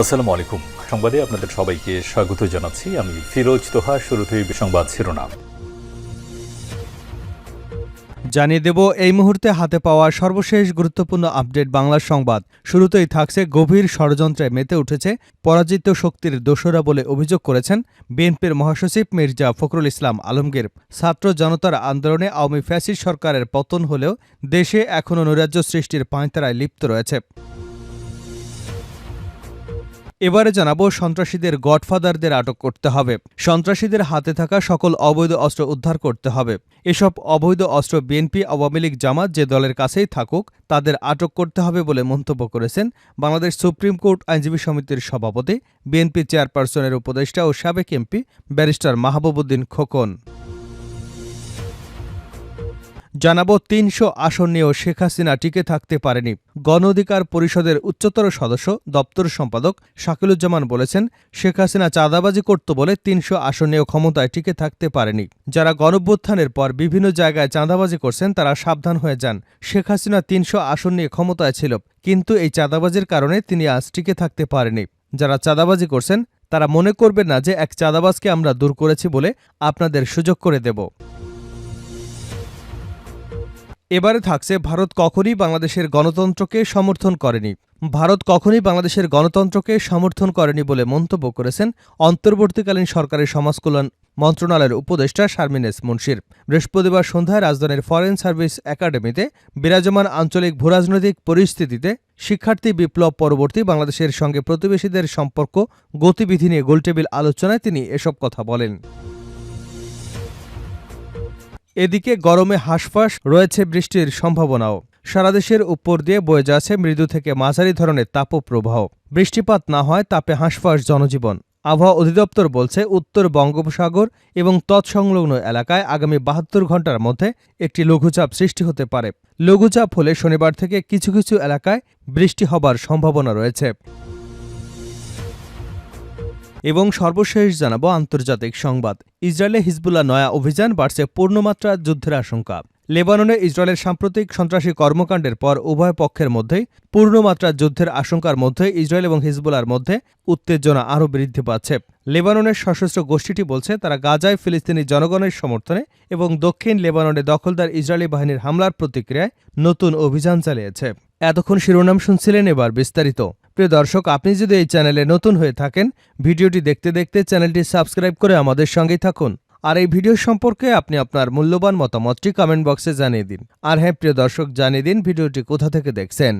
আসসালামু আলাইকুম সংবাদে আপনাদের সবাইকে স্বাগত জানাচ্ছি। আমি ফিরোজ তোহা শুরুতেই সংবাদ শিরোনাম। জানিয়ে দেব, এই মুহূর্তে হাতে পাওয়া সর্বশেষ গুরুত্বপূর্ণ আপডেট বাংলা সংবাদ। শুরুতেই থাকছে গভীর ষড়যন্ত্রে মেতে উঠেছে পরাজিত শক্তির দোসরা বলে অভিযোগ করেছেন বিএনপির মহাসচিব মির্জা ফখরুল ইসলাম আলমগীর। ছাত্র জনতার আন্দোলনে আওয়ামী ফ্যাসিস্ট সরকারের পতন হলেও দেশে এখনও নৈরাজ্য সৃষ্টির পাঁয়তারায় লিপ্ত রয়েছে। এবারে জানাব সন্ত্রাসীদের গডফাদারদের আটক করতে হবে। সন্ত্রাসীদের হাতে থাকা সকল অবৈধ অস্ত্র উদ্ধার করতে হবে। এসব অবৈধ অস্ত্র বিএনপি, আওয়ামী লীগ, জামাত যে দলের কাছেই থাকুক, তাদের আটক করতে হবে বলে মন্তব্য করেছেন বাংলাদেশ সুপ্রিম কোর্ট আইনজীবী সমিতির সভাপতি, বিএনপি চেয়ারপারসনের উপদেষ্টা ও সাবেক এমপি ব্যারিস্টার মাহবুবুদ্দিন খোকন। জানাব তিনশো আসন নিয়েও শেখ হাসিনা টিকে থাকতে পারেনি। গণ অধিকার পরিষদের উচ্চতর সদস্য, দপ্তর সম্পাদক শাকিলুজ্জামান বলেছেন, শেখ হাসিনা চাঁদাবাজি করত বলে তিনশো আসন নিয়েও ক্ষমতায় টিকে থাকতে পারেনি। যারা গণভ্যুত্থানের পর বিভিন্ন জায়গায় চাঁদাবাজি করছেন, তারা সাবধান হয়ে যান। শেখ হাসিনা তিনশো আসন নিয়ে ক্ষমতায় ছিল, কিন্তু এই চাঁদাবাজির কারণে তিনি আজ টিকে থাকতে পারেনি। যারা চাঁদাবাজি করছেন, তারা মনে করবেন না যে এক চাঁদাবাজকে আমরা দূর করেছি বলে আপনাদের সুযোগ করে দেব। এবারে থাকছে ভারত কখনই বাংলাদেশের গণতন্ত্রকে সমর্থন করেনি। ভারত কখনই বাংলাদেশের গণতন্ত্রকে সমর্থন করেনি বলে মন্তব্য করেছেন অন্তর্বর্তীকালীন সরকারের সমাজকল্যাণ মন্ত্রণালয়ের উপদেষ্টা শারমিনেস মুন্সির। বৃহস্পতিবার সন্ধ্যায় রাজধানীর ফরেন সার্ভিস একাডেমিতে বিরাজমান আঞ্চলিক ভূরাজনৈতিক পরিস্থিতিতে শিক্ষার্থী বিপ্লব পরবর্তী বাংলাদেশের সঙ্গে প্রতিবেশীদের সম্পর্ক, গতিবিধি নিয়ে গোলটেবিল আলোচনায় তিনি এসব কথা বলেন। এদিকে গরমে হাঁসফাঁস রয়েছে বৃষ্টির সম্ভাবনাও। সারা দেশের উপর দিয়ে বয়ে যাচ্ছে মৃদু থেকে মাঝারি ধরনের তাপপ্রবাহ। বৃষ্টিপাত না হয় তাপে হাঁসফাঁস জনজীবন। আবহাওয়া অধিদপ্তর বলছে, উত্তর বঙ্গোপসাগর এবং তৎসংলগ্ন এলাকায় আগামী বাহাত্তর ঘণ্টার মধ্যে একটি লঘুচাপ সৃষ্টি হতে পারে। লঘুচাপ হলে শনিবার থেকে কিছু কিছু এলাকায় বৃষ্টি হবার সম্ভাবনা রয়েছে। এবং সর্বশেষ জানাব আন্তর্জাতিক সংবাদ। ইসরায়েলে হিজবুল্লাহ নয়া অভিযান বাড়ছে পূর্ণমাত্রা যুদ্ধের আশঙ্কা। লেবাননে ইসরায়েলের সাম্প্রতিক সন্ত্রাসী কর্মকাণ্ডের পর উভয় পক্ষের মধ্যেই পূর্ণমাত্রা যুদ্ধের আশঙ্কার মধ্যে ইসরায়েল এবং হিজবুলার মধ্যে উত্তেজনা আরও বৃদ্ধি পাচ্ছে। লেবাননের সশস্ত্র গোষ্ঠীটি বলছে, তারা গাজায় ফিলিস্তিনি জনগণের সমর্থনে এবং দক্ষিণ লেবাননে দখলদার ইসরায়েলি বাহিনীর হামলার প্রতিক্রিয়ায় নতুন অভিযান চালিয়েছে। এতক্ষণ শিরোনাম শুনছিলেন এবার বিস্তারিত। প্রিয় দর্শক, আপনি যদি এই চ্যানেলে নতুন হয়ে থাকেন, ভিডিওটি দেখতে দেখতে চ্যানেলটি সাবস্ক্রাইব করে আমাদের সঙ্গেই থাকুন। আর এই ভিডিও সম্পর্কে আপনি আপনার মূল্যবান মতামতটি কমেন্ট বক্সে জানিয়ে দিন। আর হ্যাঁ প্রিয় দর্শক, জানিয়ে দিন ভিডিওটি কোথা থেকে দেখছেন।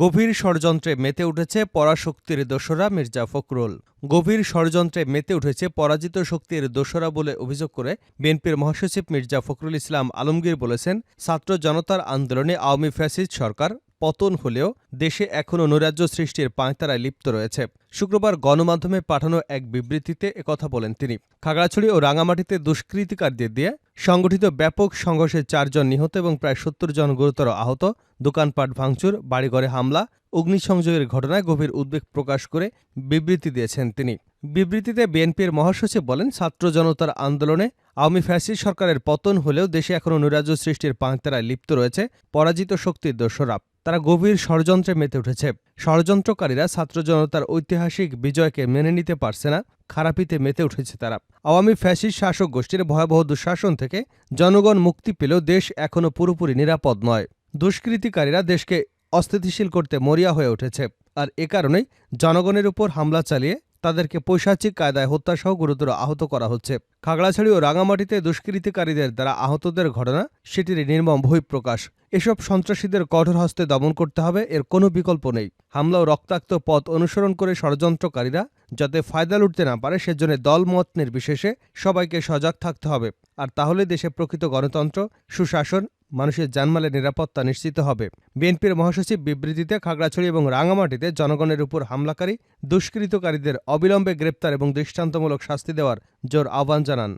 গভীর ষড়যন্ত্রে মেতে উঠেছে পরাশক্তির দোসরা মির্জা ফখরুল। গভীর ষড়যন্ত্রে মেতে উঠেছে পরাজিত শক্তির দোসরা বলে অভিযোগ করে বিএনপির মহাসচিব মির্জা ফখরুল ইসলাম আলমগীর বলেছেন, ছাত্র জনতার আন্দোলনে আওয়ামী ফ্যাসিস্ট সরকার পতন হলেও দেশে এখনও নৈরাজ্য সৃষ্টির পাঁয়তারায় লিপ্ত রয়েছে। শুক্রবার গণমাধ্যমে পাঠানো এক বিবৃতিতে একথা বলেন তিনি। খাগড়াছড়ি ও রাঙামাটিতে দুষ্কৃতিকারদের দিয়ে সংগঠিত ব্যাপক সংঘর্ষে চারজন নিহত এবং প্রায় সত্তর জন গুরুতর আহত, দোকানপাট ভাঙচুর, বাড়িঘরে হামলা, অগ্নিসংযোগের ঘটনায় গভীর উদ্বেগ প্রকাশ করে বিবৃতি দিয়েছেন তিনি। বিবৃতিতে বিএনপির মহাসচিব বলেন, ছাত্র জনতার আন্দোলনে আওয়ামী ফ্যাসিস্ট সরকারের পতন হলেও দেশে এখনও নৈরাজ্য সৃষ্টির পাঁচতারায় লিপ্ত রয়েছে পরাজিত শক্তির দোসরা। তারা গভীর ষড়যন্ত্রে মেতে উঠেছে। ষড়যন্ত্রকারীরা ছাত্র জনতার ঐতিহাসিক বিজয়কে মেনে নিতে পারছে না, খারাপিতে মেতে উঠেছে তারা। আওয়ামী ফ্যাসিস্ট শাসক গোষ্ঠীর ভয়াবহ দুঃশাসন থেকে জনগণ মুক্তি পেলেও দেশ এখনও পুরোপুরি নিরাপদ নয়। দুষ্কৃতিকারীরা দেশকে অস্থিতিশীল করতে মরিয়া হয়ে উঠেছে। আর এ কারণেই জনগণের উপর হামলা চালিয়ে তাদেরকে পৈশাচিক কায়দায় হত্যাসহ গুরুতর আহত করা হচ্ছে। খাগড়াছড়ি ও রাঙামাটিতে দুষ্কৃতিকারীদের দ্বারা আহতদের ঘটনা সেটির নির্মম বহিঃপ্রকাশ। এসব সন্ত্রাসীদের কঠোর হস্তে দমন করতে হবে, এর কোনো বিকল্প নেই। হামলা ও রক্তাক্ত পথ অনুসরণ করে ষড়যন্ত্রকারীরা যাতে ফায়দা লুটতে না পারে, সেজন্য দলমত নির্বিশেষে সবাইকে সজাগ থাকতে হবে। আর তাহলে দেশে প্রকৃত গণতন্ত্র, সুশাসন, মানুষের জানমালের নিরাপত্তা নিশ্চিত হবে। বিএনপির মহাসচিব বিবৃতিতে খাগড়াছড়ি এবং রাঙামাটিতে জনগণের উপর হামলাকারী, দুষ্কৃতকারীদের অবিলম্বে গ্রেপ্তার এবং দৃষ্টান্তমূলক শাস্তি দেওয়ার জোর আহ্বান জানান।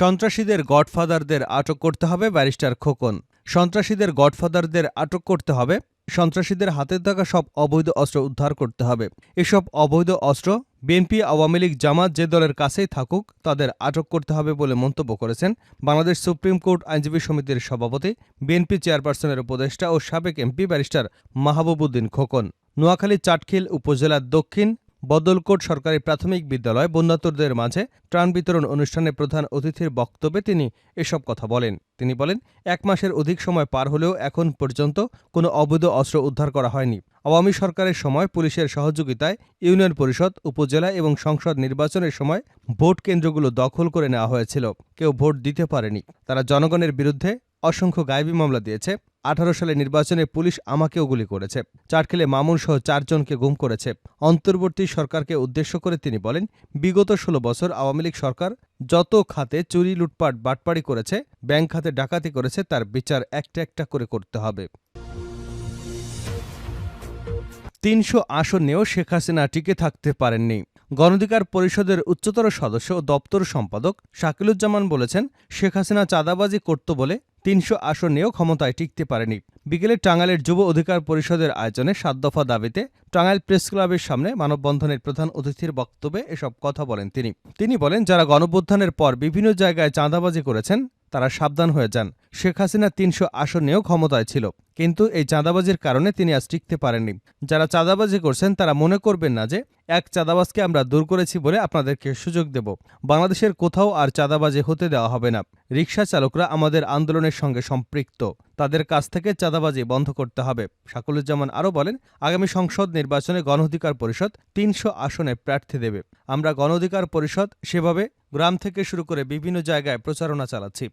সন্ত্রাসীদের গডফাদারদের আটক করতে হবে ব্যারিস্টার খোকন। সন্ত্রাসীদের গডফাদারদের আটক করতে হবে। সন্ত্রাসীদের হাতে থাকা সব অবৈধ অস্ত্র উদ্ধার করতে হবে। এসব অবৈধ অস্ত্র বিএনপি, আওয়ামী লীগ, জামাত যে দলের কাছেই থাকুক, তাদের আটক করতে হবে বলে মন্তব্য করেছেন বাংলাদেশ সুপ্রিম কোর্ট আইনজীবী সমিতির সভাপতি, বিএনপি চেয়ারপারসনের উপদেষ্টা ও সাবেক এমপি ব্যারিস্টার মাহবুবুদ্দিন খোকন। নোয়াখালী, চাটখিল উপজেলার দক্ষিণ বদলকোট সরকারি প্রাথমিক বিদ্যালয় বন্যাতুরদের মাঝে ত্রাণ বিতরণ অনুষ্ঠানে প্রধান অতিথির বক্তব্যে তিনি এসব কথা বলেন। তিনি বলেন, এক মাসের অধিক সময় পার হলেও এখন পর্যন্ত কোনো অবৈধ অস্ত্র উদ্ধার করা হয়নি। আওয়ামী সরকারের সময় পুলিশের সহযোগিতায় ইউনিয়ন পরিষদ, উপজেলা এবং সংসদ নির্বাচনের সময় ভোট কেন্দ্রগুলো দখল করে নেওয়া হয়েছিল। কেউ ভোট দিতে পারেনি। তারা জনগণের বিরুদ্ধে অসংখ্য গায়েবী মামলা দিয়েছে। আঠারো সালে নির্বাচনে পুলিশ আমাকেও গুলি করেছে। চারখেলে মামুন সহ চারজনকে গুম করেছে। অন্তর্বর্তী সরকারকে উদ্দেশ্য করে তিনি বলেন, বিগত ষোলো বছর আওয়ামী লীগ সরকার যত খাতে চুরি, লুটপাট, বাটপাড়ি করেছে, ব্যাংক খাতে ডাকাতি করেছে, তার বিচার একটা একটা করে করতে হবে। তিনশো আসন নিয়েও শেখ হাসিনা টিকে থাকতে পারেননি। গণধিকার পরিষদের উচ্চতর সদস্য ও দপ্তর সম্পাদক শাকিলুজ্জামান বলেছেন, শেখ হাসিনা চাঁদাবাজি করত বলে তিনশো আসনেও ক্ষমতায় টিকতে পারেনি। বিকেলে টাঙ্গাইলের যুব অধিকার পরিষদের আয়োজনে সাত দফা দাবিতে টাঙ্গাইল প্রেস ক্লাবের সামনে মানববন্ধনের প্রধান অতিথির বক্তব্যে এসব কথা বলেন তিনি। তিনি বলেন, যারা গণভ্যুত্থানের পর বিভিন্ন জায়গায় চাঁদাবাজি করেছেন, তারা সাবধান হয়ে যান। শেখ হাসিনা তিনশো আসনেও ক্ষমতায় ছিল। কিন্তু এই চাঁদাবাজির কারণে তিনি আজ টিকতে পারেননি। যারা চাঁদাবাজি করছেন, তারা মনে করবেন না যে এক চাঁদাবাজকে আমরা দূর করেছি বলে আপনাদেরকে সুযোগ দেব। বাংলাদেশের কোথাও আর চাঁদাবাজি হতে দেওয়া হবে না। রিকশা চালকরা আমাদের আন্দোলনের সঙ্গে সম্পৃক্ত। তাদের কাছ থেকে চাঁদাবাজি বন্ধ করতে হবে। শাকুলুজ্জামান আরও বলেন, আগামী সংসদ নির্বাচনে গণ অধিকার পরিষদ তিনশো আসনে প্রার্থী দেবে। আমরা গণ অধিকার পরিষদ সেভাবে গ্রাম থেকে শুরু করে বিভিন্ন জায়গায় প্রচারণা চালাচ্ছি।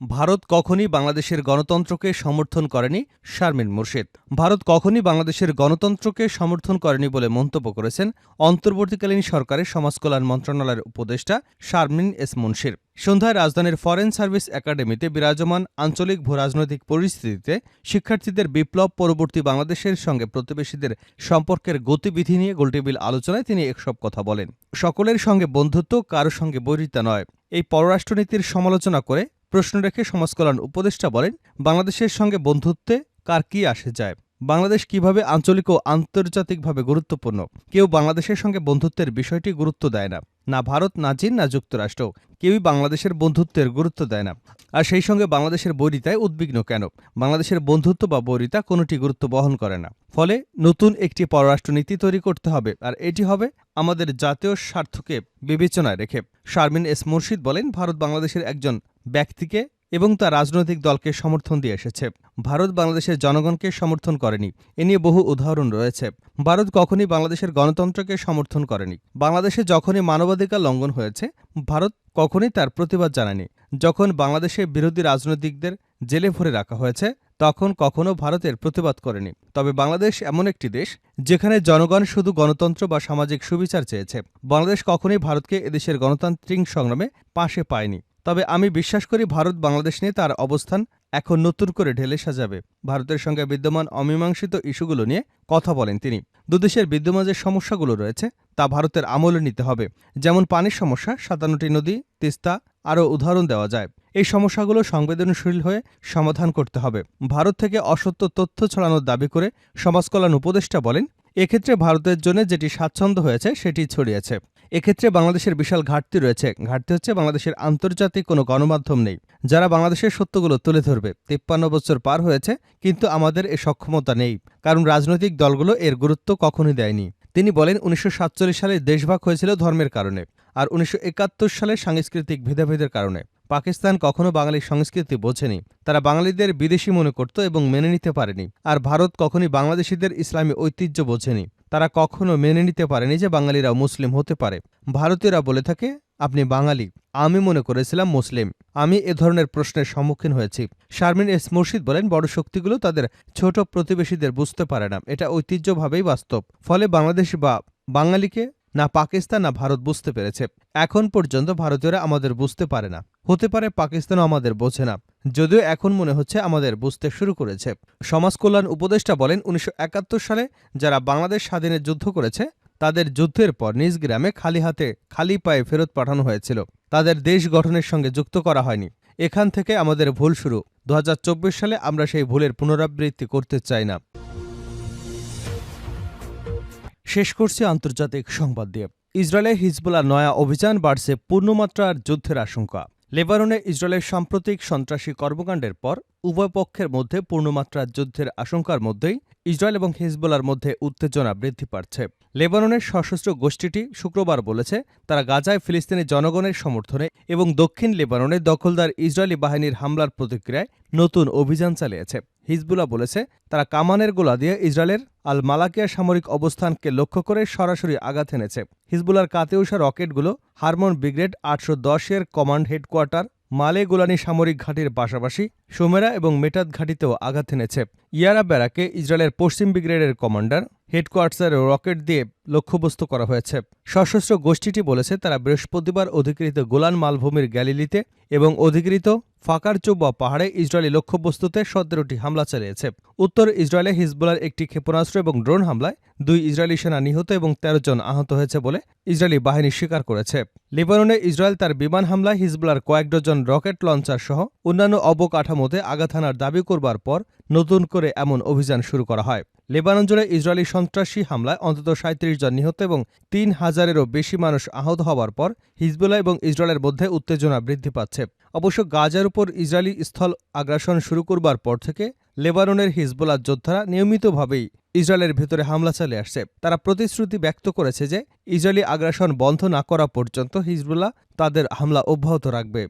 ভারত কখনই বাংলাদেশের গণতন্ত্রকে সমর্থন করেনি শারমিন মুর্শিদ। ভারত কখনই বাংলাদেশের গণতন্ত্রকে সমর্থন করেনি বলে মন্তব্য করেছেন অন্তর্বর্তীকালীন সরকারের সমাজকল্যাণ মন্ত্রণালয়ের উপদেষ্টা শারমিন এস মুন্সির। সন্ধ্যায় রাজধানীর ফরেন সার্ভিস একাডেমিতে বিরাজমান আঞ্চলিক ভূরাজনৈতিক পরিস্থিতিতে শিক্ষার্থীদের বিপ্লব পরবর্তী বাংলাদেশের সঙ্গে প্রতিবেশীদের সম্পর্কের গতিবিধি নিয়ে গোলটেবিল আলোচনায় তিনি এসব কথা বলেন। সকলের সঙ্গে বন্ধুত্ব, কারও সঙ্গে বৈরিতা নয়। এই পররাষ্ট্রনীতির সমালোচনা করে প্রশ্ন রেখে সমাজকল্যাণ উপদেষ্টা বলেন, বাংলাদেশের সঙ্গে বন্ধুত্বে কার কী আসে যায়? বাংলাদেশ কীভাবে আঞ্চলিক ও আন্তর্জাতিকভাবে গুরুত্বপূর্ণ? কেউ বাংলাদেশের সঙ্গে বন্ধুত্বের বিষয়টি গুরুত্ব দেয় না। না ভারত, না চীন, না যুক্তরাষ্ট্র। কেউই বাংলাদেশের বন্ধুত্বের গুরুত্ব দেয় না। আর সেই সঙ্গে বাংলাদেশের বৈরিতায় উদ্বিগ্ন কেন? বাংলাদেশের বন্ধুত্ব বা বৈরিতা কোনোটি গুরুত্ব বহন করে না। ফলে নতুন একটি পররাষ্ট্রনীতি তৈরি করতে হবে। আর এটি হবে আমাদের জাতীয় স্বার্থকে বিবেচনায় রেখে। শারমিন এস মুর্শিদ বলেন, ভারত বাংলাদেশের একজন ব্যক্তিকে এবং তার রাজনৈতিক দলকে সমর্থন দিয়ে এসেছে। ভারত বাংলাদেশের জনগণকে সমর্থন করেনি। এ নিয়ে বহু উদাহরণ রয়েছে। ভারত কখনই বাংলাদেশের গণতন্ত্রকে সমর্থন করেনি। বাংলাদেশে যখনই মানবাধিকার লঙ্ঘন হয়েছে, ভারত কখনই তার প্রতিবাদ জানায়নি। যখন বাংলাদেশে বিরোধী রাজনৈতিকদের জেলে ভরে রাখা হয়েছে, তখন কখনো ভারতের প্রতিবাদ করেনি। তবে বাংলাদেশ এমন একটি দেশ, যেখানে জনগণ শুধু গণতন্ত্র বা সামাজিক সুবিচার চেয়েছে। বাংলাদেশ কখনোই ভারতকে এদেশের গণতান্ত্রিক সংগ্রামে পাশে পায়নি। তবে আমি বিশ্বাস করি ভারত বাংলাদেশ নিয়ে তার অবস্থান এখন নতুন করে ঢেলে সাজাবে। ভারতের সঙ্গে বিদ্যমান অমীমাংসিত ইস্যুগুলো নিয়ে কথা বলেন তিনি। দুদেশের বিদ্যমান যে সমস্যাগুলো রয়েছে, তা ভারতের আমলে নিতে হবে। যেমন পানির সমস্যা, সাতান্নটি নদী, তিস্তা, আরও উদাহরণ দেওয়া যায়। এই সমস্যাগুলো সংবেদনশীল হয়ে সমাধান করতে হবে। ভারত থেকে অসত্য তথ্য ছড়ানোর দাবি করে সমাজকল্যাণ উপদেষ্টা বলেন, এক্ষেত্রে ভারতের জন্য যেটি স্বাচ্ছন্দ্য হয়েছে, সেটি ছড়িয়েছে। এক্ষেত্রে বাংলাদেশের বিশাল ঘাটতি রয়েছে। ঘাটতি হচ্ছে বাংলাদেশের আন্তর্জাতিক কোনো গণমাধ্যম নেই, যারা বাংলাদেশের সত্যগুলো তুলে ধরবে। তিপ্পান্ন বছর পার হয়েছে, কিন্তু আমাদের এ সক্ষমতা নেই, কারণ রাজনৈতিক দলগুলো এর গুরুত্ব কখনই দেয়নি। তিনি বলেন, উনিশশো সাতচল্লিশ সালে দেশভাগ হয়েছিল ধর্মের কারণে, আর উনিশশো একাত্তর সালে সাংস্কৃতিক ভেদাভেদের কারণে। পাকিস্তান কখনো বাঙালির সংস্কৃতি বোঝেনি, তারা বাঙালিদের বিদেশি মনে করত এবং মেনে নিতে পারেনি, আর ভারত কখনই বাংলাদেশিদের ইসলামী ঐতিহ্য বোঝেনি। তারা কখনো মেনে নিতে পারেনি যে বাঙালিরা মুসলিম হতে পারে। ভারতীয়রা বলে থাকে, আপনি বাঙালি, আমি মনে করেছিলাম মুসলিম। আমি এ ধরনের প্রশ্নের সম্মুখীন হয়েছি। শারমিন এস মুর্শিদ বলেন, বড় শক্তিগুলো তাদের ছোট প্রতিবেশীদের বুঝতে পারে না। এটা ঐতিহ্যভাবেই বাস্তব। ফলে বাংলাদেশ বা বাঙালিকে না পাকিস্তান না ভারত বুঝতে পেরেছে। এখন পর্যন্ত ভারতীয়রা আমাদের বুঝতে পারে না। হতে পারে পাকিস্তানও আমাদের বোঝে না। যদিও এখন মনে হচ্ছে আমাদের বুঝতে শুরু করেছে। সমাজ কল্যাণ উপদেষ্টা বলেন, উনিশশো একাত্তর সালে যারা বাংলাদেশ স্বাধীনের যুদ্ধ করেছে, তাদের যুদ্ধের পর নিজ গ্রামে খালি হাতে খালি পায়ে ফেরত পাঠানো হয়েছিল। তাদের দেশ গঠনের সঙ্গে যুক্ত করা হয়নি। এখান থেকে আমাদের ভুল শুরু। দু হাজার চব্বিশ সালে আমরা সেই ভুলের পুনরাবৃত্তি করতে চাই না। শেষ করছি আন্তর্জাতিক সংবাদ দিয়ে। ইসরায়েলে হিজবুল্লাহ নয়া অভিযান বাড়ছে, পূর্ণমাত্রার যুদ্ধের আশঙ্কা। লেবাননে ইসরায়েলের সাম্প্রতিক সন্ত্রাসী কর্মকাণ্ডের পর উভয় পক্ষের মধ্যে পূর্ণমাত্রার যুদ্ধের আশঙ্কার মধ্যেই ইসরায়েল এবং হিজবুল্লার মধ্যে উত্তেজনা বৃদ্ধি পাচ্ছে। লেবাননের সশস্ত্র গোষ্ঠীটি শুক্রবার বলেছে, তারা গাজায় ফিলিস্তিনি জনগণের সমর্থনে এবং দক্ষিণ লেবাননে দখলদার ইসরায়েলি বাহিনীর হামলার প্রতিক্রিয়ায় নতুন অভিযান চালিয়েছে। হিজবুল্লাহ বলেছে, তারা কামানের গোলা দিয়ে ইসরায়েলের আল মালাকিয়া সামরিক অবস্থানকে লক্ষ্য করে সরাসরি আঘাত এনেছে। হিজবুলার কাতেউষা রকেটগুলো হারমোন ব্রিগেড আটশো দশের কমান্ড হেডকোয়ার্টার মালে গোলানি সামরিক ঘাঁটির পাশাপাশি সোমেরা এবং মেটাত ঘাঁটিতেও আঘাত এনেছে। ইয়ারা ব্যারাকে ইসরায়েলের পশ্চিম ব্রিগেডের কমান্ডার হেডকোয়ার্টার্সের রকেট দিয়ে লক্ষ্যবস্তু করা হয়েছে। সশস্ত্র গোষ্ঠীটি বলেছে, তারা বৃহস্পতিবার অধিকৃত গোলান মালভূমির গ্যালিলিতে এবং অধিকৃত ফাকার চৌবা পাহাড়ে ইসরায়েলি লক্ষ্যবস্তুতে সতেরোটি হামলা চালিয়েছে। উত্তর ইসরায়েলে হিজবুলার একটি ক্ষেপণাস্ত্র এবং ড্রোন হামলায় দুই ইসরায়েলি সেনা নিহত এবং তেরো জন আহত হয়েছে বলে ইসরায়েলি বাহিনী স্বীকার করেছে। লেবাননে ইসরায়েল তার বিমান হামলায় হিজবুলার কয়েক ডজন রকেট লঞ্চার সহ অন্যান্য অবকাঠামোতে আঘাত হানার দাবি করবার পর নতুন করে এমন অভিযান শুরু করা হয়। লেবানন জুড়ে ইসরায়েলি সন্ত্রাসী হামলায় অন্তত সাঁত্রিশ জন নিহত এবং তিন হাজারেরও বেশি মানুষ আহত হওয়ার পর হিজবুল্লাহ এবং ইসরায়েলের মধ্যে উত্তেজনা বৃদ্ধি পাচ্ছে। অবশ্য গাজার উপর ইসরায়েলি স্থল আগ্রাসন শুরু করবার পর থেকে লেবাননের হিজবুল্লাহ যোদ্ধারা নিয়মিতভাবেই ইসরায়েলের ভেতরে হামলা চালিয়ে আসছে। তারা প্রতিশ্রুতি ব্যক্ত করেছে যে ইসরায়েলি আগ্রাসন বন্ধ না করা পর্যন্ত হিজবুল্লাহ তাদের হামলা অব্যাহত রাখবে।